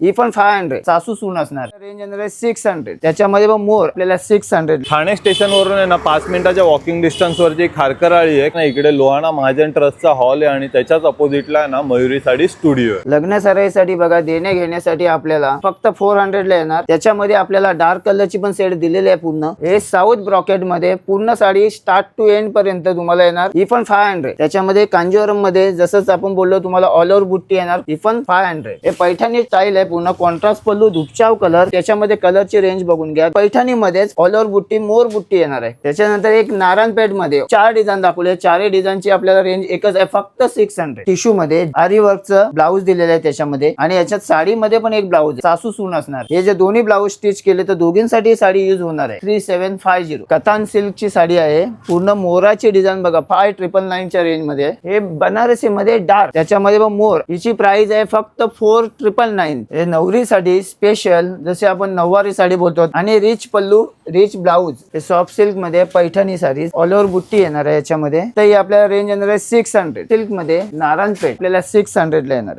ही पण five hundred सासू सून असणार. रेंज येणार आहे सिक्स हंड्रेड त्याच्यामध्ये पण मोर आपल्याला सिक्स हंड्रेड ठाणे स्टेशन वरून आहे ना पाच मिनिटाच्या वॉकिंग डिस्टन्स वरची एक खारकराळी आहे ना इकडे लोहाणा महाजन ट्रस्टचा हॉल आहे आणि त्याच्याच अपोजिटला आहे ना मयुरी साडी स्टुडिओ आहे. लग्न सराईसाठी बघा देणे घेण्यासाठी आपल्याला फक्त फोर हंड्रेड ला येणार. त्याच्यामध्ये आपल्याला डार्क कलरची पण सेट दिलेली आहे पूर्ण. हे साऊथ ब्रॉकेटमध्ये पूर्ण साडी स्टार्ट टू एंड पर्यंत तुम्हाला येणार. ही पण फाय हंड्रेड त्याच्यामध्ये कांजीवरममध्ये जसंच आपण बोललो तुम्हाला ऑल ओव्हर बुट्टी येणार. ही पण फाय हंड्रेड हे पैठणी स्टाईल आहे पूर्ण कॉन्ट्रास्ट पल्लू धुपचाव कलर त्याच्यामध्ये कलरची रेंज बघून घ्या. पैठणी मध्येच ऑल ओव्हर बुट्टी मोर बुट्टी येणार आहे. त्याच्यानंतर एक नारायण पेठमध्ये चार डिझाईन दाखवले. चारही डिझाईनची आपल्याला रेंज एकच आहे फक्त सिक्स हंड्रेड टिश्यू मध्ये आरी वर्कचं ब्लाऊज दिलेलं आहे त्याच्यामध्ये. आणि याच्यात साडीमध्ये पण एक ब्लाऊज सासू सून असणार. हे जे दोन्ही ब्लाऊज स्टिच केले तर दोघींसाठी साडी युज होणार आहे. थ्री सेव्हन फाय झिरो कतान सिल्क ची साडी आहे. पूर्ण मोराची डिझाईन बघा. फाय ट्रिपल नाईनच्या रेंजमध्ये हे बनारसी मध्ये डार्क त्याच्यामध्ये मोर. हिची प्राइस आहे फक्त फोर ट्रिपल नाईन हे नवरीसाठी स्पेशल जसे आपण नऊवारी साडी बोलतो. आणि रिच पल्लू रिच ब्लाऊज हे सॉफ्ट सिल्कमध्ये पैठणी साडी ऑल ओव्हर बुट्टी येणार आहे याच्यामध्ये. तर ही आपल्याला रेंज येणार आहे सिक्स हंड्रेड सिल्कमध्ये नारायणपेठ आपल्याला सिक्स हंड्रेड ला येणार आहे.